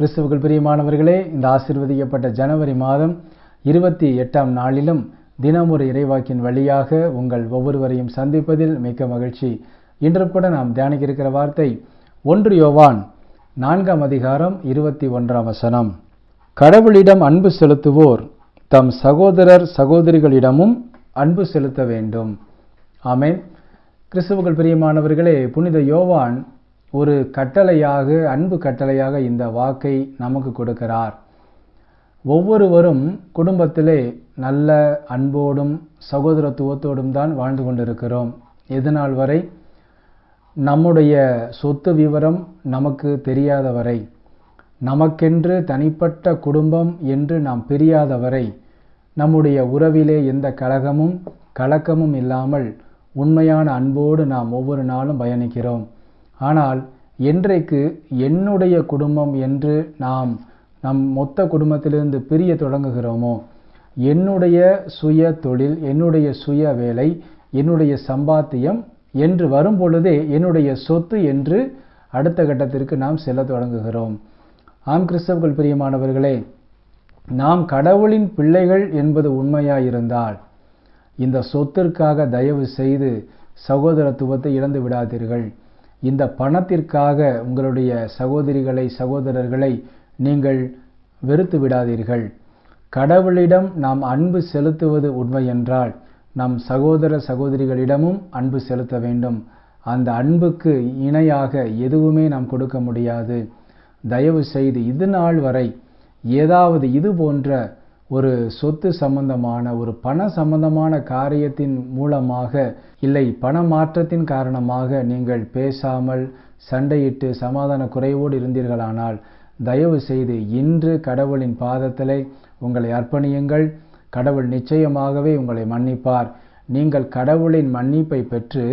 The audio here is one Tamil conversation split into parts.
கிறிஸ்துவுக்குள் பிரியமானவர்களே இந்த ஆசிர்வதிக்கப்பட்ட ஜனவரி மாதம் இருபத்தி எட்டாம் நாளிலும் தினமொரு இறைவாக்கின் வழியாக உங்கள் ஒவ்வொருவரையும் சந்திப்பதில் மிக்க மகிழ்ச்சி. இன்று கூட நாம் தியானிக்க இருக்கிற வார்த்தை ஒன்று யோவான் நான்காம் அதிகாரம் இருபத்தி ஒன்றாம் வசனம். கடவுளிடம் அன்பு செலுத்துவோர் தம் சகோதரர் சகோதரிகளிடமும் அன்பு செலுத்த வேண்டும். ஆமேன். கிறிஸ்துவுக்குள் பிரியமானவர்களே புனித யோவான் ஒரு கட்டளையாக அன்பு கட்டளையாக இந்த வாக்கை நமக்கு கொடுக்கிறார். ஒவ்வொருவரும் குடும்பத்திலே நல்ல அன்போடும் சகோதரத்துவத்தோடும் தான் வாழ்ந்து கொண்டிருக்கிறோம். எதனால் வரை? நம்முடைய சொத்து விவரம் நமக்கு தெரியாத வரை. நமக்கென்று தனிப்பட்ட குடும்பம் என்று நாம் பிரியாத வரை. நம்முடைய உறவிலே எந்த கலகமும் கலக்கமும் இல்லாமல் உண்மையான அன்போடு நாம் ஒவ்வொரு நாளும் பயணிக்கிறோம். ஆனால் என்றைக்கு என்னுடைய குடும்பம் என்று நாம் நம் மொத்த குடும்பத்திலிருந்து பிரிய தொடங்குகிறோமோ என்னுடைய சுய தொழில் என்னுடைய சுய வேலை என்னுடைய சம்பாத்தியம் என்று வரும் பொழுதே என்னுடைய சொத்து என்று அடுத்த கட்டத்திற்கு நாம் செல்ல தொடங்குகிறோம். ஆம் கிறிஸ்தவர்கள் பிரியமானவர்களே நாம் கடவுளின் பிள்ளைகள் என்பது உண்மையாயிருந்தால் இந்த சொத்திற்காக தயவு செய்து சகோதரத்துவத்தை இழந்து விடாதீர்கள். இந்த பணத்திற்காக உங்களுடைய சகோதரிகளை சகோதரர்களை நீங்கள் வெறுத்து விடாதீர்கள். கடவுளிடம் நாம் அன்பு செலுத்துவது உண்மை என்றால் நம் சகோதர சகோதரிகளிடமும் அன்பு செலுத்த வேண்டும். அந்த அன்புக்கு இணையாக எதுவுமே நாம் கொடுக்க முடியாது. தயவு செய்து இது நாள் வரை ஏதாவது இது போன்ற ஒரு சொத்து சம்பந்தமான ஒரு பண சம்பந்தமான காரியத்தின் மூலமாக இல்லை பண மாற்றத்தின் காரணமாக நீங்கள் பேசாமல் சண்டையிட்டு சமாதான குறைவோடு இருந்தீர்களானால் தயவு செய்து இன்று கடவுளின் பாதத்திலே உங்களை அர்ப்பணியுங்கள். கடவுள் நிச்சயமாகவே உங்களை மன்னிப்பார். நீங்கள் கடவுளின் மன்னிப்பை பெற்று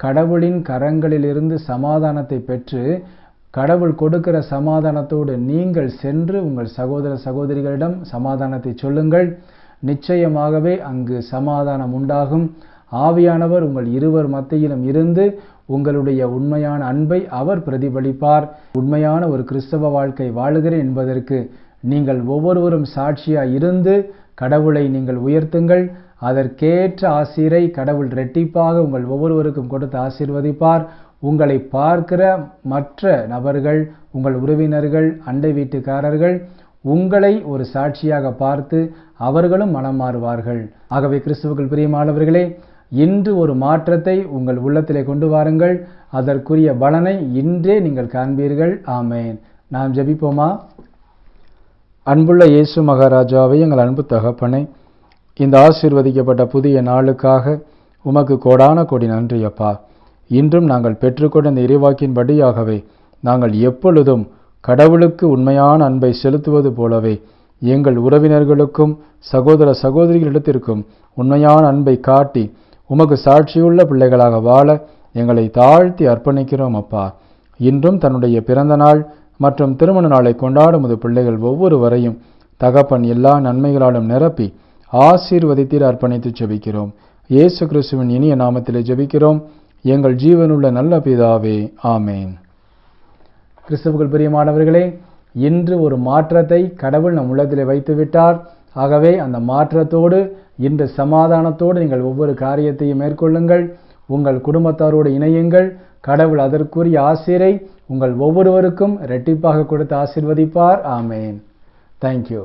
கடவுளின் கரங்களிலிருந்து சமாதானத்தை பெற்று கடவுள் கொடுக்கிற சமாதானத்தோடு நீங்கள் சென்று உங்கள் சகோதர சகோதரிகளிடம் சமாதானத்தை சொல்லுங்கள். நிச்சயமாகவே அங்கு சமாதானம் உண்டாகும். ஆவியானவர் உங்கள் இருவர் மத்தியிலும் இருந்து உங்களுடைய உண்மையான அன்பை அவர் பிரதிபலிப்பார். உண்மையான ஒரு கிறிஸ்தவ வாழ்க்கை வாழுகிறேன் என்பதற்கு நீங்கள் ஒவ்வொருவரும் சாட்சியாக இருந்து கடவுளை நீங்கள் உயர்த்துங்கள். அதற்கேற்ற ஆசிரை கடவுள் ரெட்டிப்பாக உங்கள் ஒவ்வொருவருக்கும் கொடுத்து ஆசீர்வதிப்பார். உங்களை பார்க்கிற மற்ற நபர்கள் உங்கள் உறவினர்கள் அண்டை வீட்டுக்காரர்கள் உங்களை ஒரு சாட்சியாக பார்த்து அவர்களும் மனம் மாறுவார்கள். ஆகவே கிறிஸ்துவுக்குள் பிரியமானவர்களே இன்று ஒரு மாற்றத்தை உங்கள் உள்ளத்திலே கொண்டு வாருங்கள். அதற்குரிய பலனை இன்றே நீங்கள் காண்பீர்கள். ஆமேன். நாம் ஜபிப்போமா? அன்புள்ள இயேசு மகாராஜாவை எங்கள் அன்பு தகப்பனை இந்த ஆசீர்வதிக்கப்பட்ட புதிய நாளுக்காக உமக்கு கோடான கோடி நன்றி அப்பா இன்றும் நாங்கள் பெற்றுக்கொண்ட இந்த இறைவாக்கின் படியாகவே நாங்கள் எப்பொழுதும் கடவுளுக்கு உண்மையான அன்பை செலுத்துவது போலவே எங்கள் உறவினர்களுக்கும் சகோதர சகோதரிகளிடத்திற்கும் உண்மையான அன்பை காட்டி உமக்கு சாட்சியுள்ள பிள்ளைகளாக வாழ எங்களை தாழ்த்தி அர்ப்பணிக்கிறோம் அப்பா. இன்றும் தன்னுடைய பிறந்த நாள் மற்றும் திருமண நாளை கொண்டாடும் முது பிள்ளைகள் ஒவ்வொருவரையும் தகப்பன் எல்லா நன்மைகளாலும் நிரப்பி ஆசீர்வதித்தீர் அர்ப்பணித்து ஜெபிக்கிறோம் இயேசு கிறிஸ்துவின் இனிய நாமத்திலே ஜெபிக்கிறோம். எங்கள் ஜீவனுள்ள நல்ல பிதாவே ஆமேன். கிறிஸ்துவுக்குள் பிரியமானவர்களே இன்று ஒரு மாற்றத்தை கடவுள் நம் உள்ளத்திலே வைத்து விட்டார் ஆகவே அந்த மாற்றத்தோடு இன்று சமாதானத்தோடு நீங்கள் ஒவ்வொரு காரியத்தையும் மேற்கொள்ளுங்கள். உங்கள் குடும்பத்தாரோடு இணையுங்கள். கடவுள் அதற்குரிய ஆசிரை உங்கள் ஒவ்வொருவருக்கும் இரட்டிப்பாக கொடுத்து ஆசிர்வதிப்பார். ஆமேன். தேங்க்யூ